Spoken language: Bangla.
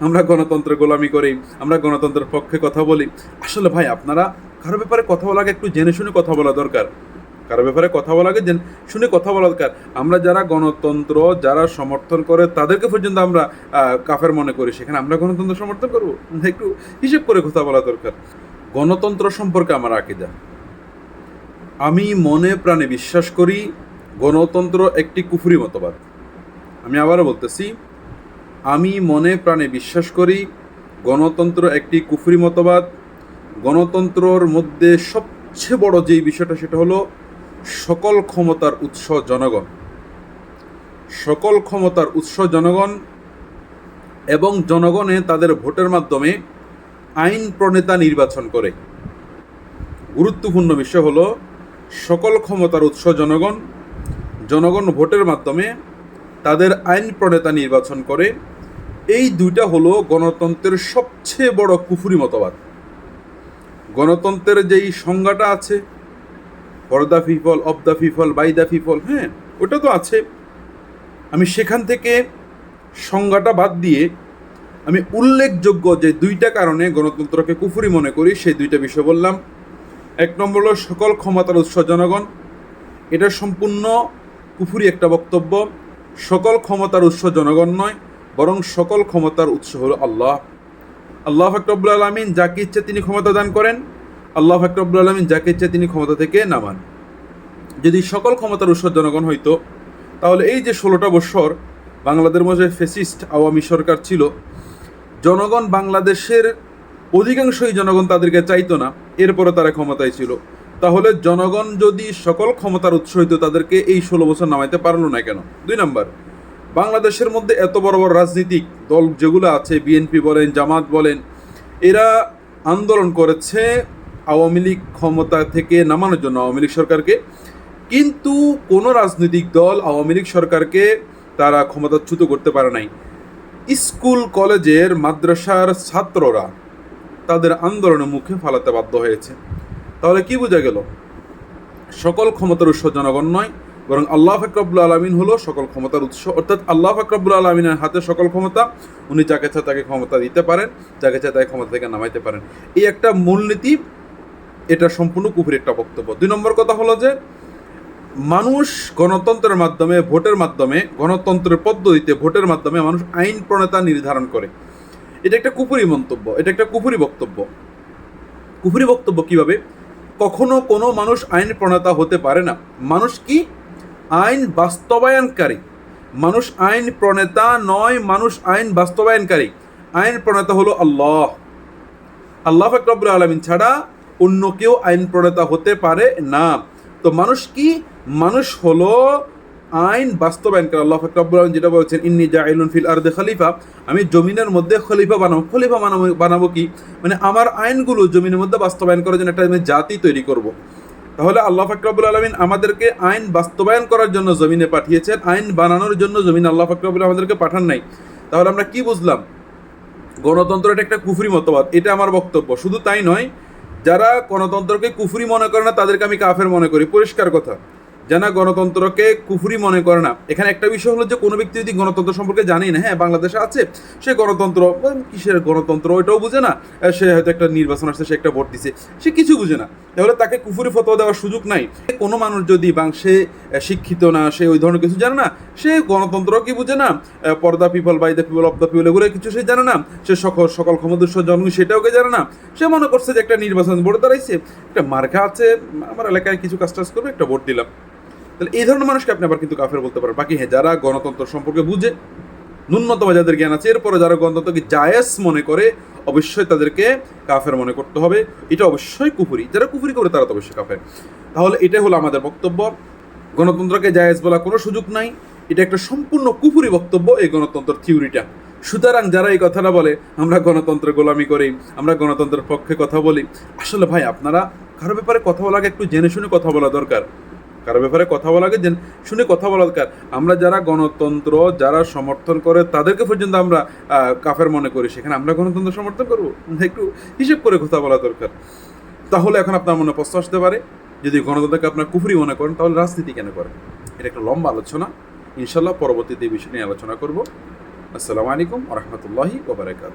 আমরা গণতন্ত্রের গোলামি করি, আমরা গণতন্ত্রের পক্ষে কথা বলি। আসলে ভাই, আপনারা কারও ব্যাপারে কথা বলার আগে একটু জেনে শুনে কথা বলা দরকার। কারও ব্যাপারে কথা বলা আগে শুনে কথা বলা দরকার। আমরা যারা গণতন্ত্র, যারা সমর্থন করে, তাদেরকে পর্যন্ত আমরা কাফের মনে করি। সেখানে আমরা গণতন্ত্র সমর্থন করব? একটু হিসেব করে কথা বলা দরকার। গণতন্ত্র সম্পর্কে আমার আকিদা। আমি মনে প্রাণে বিশ্বাস করি, গণতন্ত্র একটি কুফুরি মতবাদ। আমি আবারও বলতেছি আমি মনে প্রাণে বিশ্বাস করি, গণতন্ত্র একটি কুফরি মতবাদ। গণতন্ত্রর মধ্যে সবচেয়ে বড় যেই বিষয়টা সেটা হলো সকল ক্ষমতার উৎস জনগণ। সকল ক্ষমতার উৎস জনগণ এবং জনগণে তাদের ভোটের মাধ্যমে আইন প্রণেতা নির্বাচন করে। গুরুত্বপূর্ণ বিষয় হলো সকল ক্ষমতার উৎস জনগণ জনগণ ভোটের মাধ্যমে তাদের আইন প্রণেতা নির্বাচন করে। এই দুইটা হলো গণতন্ত্রের সবচেয়ে বড় কুফুরি মতবাদ। গণতন্ত্রের যেই সংজ্ঞাটা আছে for the people of the people by the people হ্যাঁ ওটা তো আছে। আমি সেখান থেকে সংজ্ঞাটা বাদ দিয়ে আমি উল্লেখযোগ্য যে দুইটা কারণে গণতন্ত্রকে কুফুরি মনে করি, সেই দুইটা বিষয় বললাম। এক নম্বর হলো সকল ক্ষমতার উৎস জনগণ। এটা সম্পূর্ণ কুফুরি একটা বক্তব্য। সকল ক্ষমতার উৎস জনগণ নয়, বরং সকল ক্ষমতার উৎস হল আল্লাহ। আল্লাহ ফাকরবুল আলমিন যাকে ইচ্ছে তিনি ক্ষমতা দান করেন, আল্লাহ ফাকরবুল আলমিন যাকে ইচ্ছে তিনি ক্ষমতা থেকে নামান। যদি সকল ক্ষমতার উৎস জনগণ হইতো, তাহলে এই যে ষোলোটা বছর বাংলাদেশের মধ্যে ফেসিস্ট আওয়ামী সরকার ছিল, জনগণ বাংলাদেশের অধিকাংশই জনগণ তাদেরকে চাইতো না এরপরে তারা ক্ষমতায় ছিল। তাহলে জনগণ যদি সকল ক্ষমতার উৎস হইতো তাদেরকে এই ষোলো বছর নামাইতে পারল না কেন? দুই নাম্বার, বাংলাদেশের মধ্যে এত বড় বড় রাজনীতিক দল যেগুলো আছে, বিএনপি বলেন, জামাত বলেন, এরা আন্দোলন করেছে আওয়ামী লীগ ক্ষমতা থেকে নামানোর জন্য আওয়ামী লীগ সরকারকে। কিন্তু কোনো রাজনৈতিক দল আওয়ামী লীগ সরকারকে তারা ক্ষমতাচ্যুত করতে পারে নাই। স্কুল, কলেজের মাদ্রাসার ছাত্ররা তাদের আন্দোলনের মুখে ফালাতে বাধ্য হয়েছে। তাহলে কি বোঝা গেল? সকল ক্ষমতার উৎস জনগণ নয়, বরং আল্লাহ ফাকরাবুল আলমিন হলো সকল ক্ষমতার উৎস। অর্থাৎ আল্লাহ ফাকরাবুল আলমিনের হাতে সকল ক্ষমতা, উনি যাকে চায় তাকে ক্ষমতা দিতে পারেন, যাকে চায় তাকে ক্ষমতা থেকে নামাইতে পারেন। এই একটা মূলনীতি, এটা সম্পূর্ণ কুফুরি একটা বক্তব্য। দুই নম্বর কথা হলো যে, মানুষ গণতন্ত্রের মাধ্যমে, ভোটের মাধ্যমে, গণতন্ত্রের পদ্ধতিতে ভোটের মাধ্যমে মানুষ আইন প্রণেতা নির্ধারণ করে। এটা একটা কুফুরি মন্তব্য, এটা একটা কুফুরি বক্তব্য। কুফুরি বক্তব্য কীভাবে? কখনো কোনো মানুষ আইন প্রণেতা হতে পারে না। মানুষ কি? আইন বাস্তবায়নকারী। মানুষ আইন প্রণেতা নয়, মানুষ আইন বাস্তবায়নকারী। আইন প্রণেতা হলো আল্লাহ। আল্লাহ ফাকরাবুল আলমিন ছাড়া অন্য কেউ আইন প্রণেতা হতে পারে না। তো মানুষ কি? মানুষ হলো আইন বাস্তবায়ন করে। আল্লাহ ফাকরাবুল আলমিন যেটা বলছেন, ইন্নি জাইলুন ফিল আরদে খলিফা। আমি জমিনের মধ্যে খলিফা বানাবো। খলিফা বানাবো বানাবো কি? মানে আমার আইনগুলো জমিনের মধ্যে বাস্তবায়ন করার জন্য একটা আমি জাতি তৈরি করব। তাহলে আল্লাহ ফাকরাবুল আলমিন আমাদেরকে আইন বাস্তবায়ন করার জন্য জমিনে পাঠিয়েছেন। আইন বানানোর জন্য জমিন আল্লাহ ফাকরাবুল আমাদেরকে পাঠান নাই। তাহলে আমরা কি বুঝলাম? গণতন্ত্র এটা একটা কুফরি মতবাদ। এটা আমার বক্তব্য। শুধু তাই নয়, যারা গণতন্ত্রকে কুফরি মনে করে না, তাদেরকে আমি কাফের মনে করি। পরিষ্কার কথা। যারা গণতন্ত্রকে কুফুরি মনে করে না। এখানে একটা বিষয় হলো যে, কোনো ব্যক্তি যদি গণতন্ত্র সম্পর্কে জানেই না হ্যাঁ বাংলাদেশে আছে, সে গণতন্ত্র কিসের গণতন্ত্র, ওইটাও বুঝে না। সে হয়তো একটা নির্বাচন আসছে, সে একটা ভোট দিছে, সে কিছু বুঝে না। তাহলে তাকে কুফুরি ফতোয়া দেওয়ার সুযোগ নাই। কোনো মানুষ যদি বাং সে শিক্ষিত না, সে ওই ধরনের কিছু জানে না, সে গণতন্ত্র কি বুঝে না? পর্দা people, by the people, of the people এগুলো কিছু সে জানে না। সে সকল সকল ক্ষমতার জন্ম সেটাও কে জানে না? সে মনে করছে যে, একটা নির্বাচন ভোট দাঁড়াইছে, একটা মার্কা আছে, আমার এলাকায় কিছু কাজ টাজ করবে, একটা ভোট দিলাম। তাহলে এই ধরনের মানুষকে আপনি আবার কিন্তু কাফের বলতে পারেন। বাকি হ্যাঁ যারা গণতন্ত্র সম্পর্কে বুঝে, ন্যূনতম যাদের জ্ঞান আছে, এরপরে যারা গণতন্ত্রকে জায়েজ মনে করে, অবশ্যই তাদেরকে কাফের মনে করতে হবে। এটা অবশ্যই কুফুরি। যারা কুফুরি করে, তারা তো অবশ্যই কাফের। তাহলে এটাই হলো আমাদের বক্তব্য। গণতন্ত্রকে জায়েজ বলা কোনো সুযোগ নাই। এটা একটা সম্পূর্ণ কুফুরি বক্তব্য এই গণতন্ত্র থিওরিটা। সুতরাং যারা এই কথাটা বলে, আমরা গণতন্ত্রের গোলামি করি, আমরা গণতন্ত্রের পক্ষে কথা বলি। আসলে ভাই, আপনারা কারও ব্যাপারে কথা আগে একটু জেনে শুনে কথা বলা দরকার। কারও ব্যাপারে কথা বলা আগে শুনে কথা বলা দরকার। আমরা যারা গণতন্ত্র, যারা সমর্থন করে, তাদেরকে পর্যন্ত আমরা কাফের মনে করি। সেখানে আমরা গণতন্ত্র সমর্থন করব? একটু হিসেব করে কথা বলা দরকার। তাহলে এখন আপনার মনে প্রশ্ন আসতে পারে, যদি গণতন্ত্রকে আপনার কুফরি মনে করেন, তাহলে রাজনীতি কেন করেন? এটা একটা লম্বা আলোচনা। ইনশাল্লাহ পরবর্তীতে এই বিষয় নিয়ে আলোচনা করব। আসসালামু আলাইকুম রহমতুল্লাহি ওবরাকাত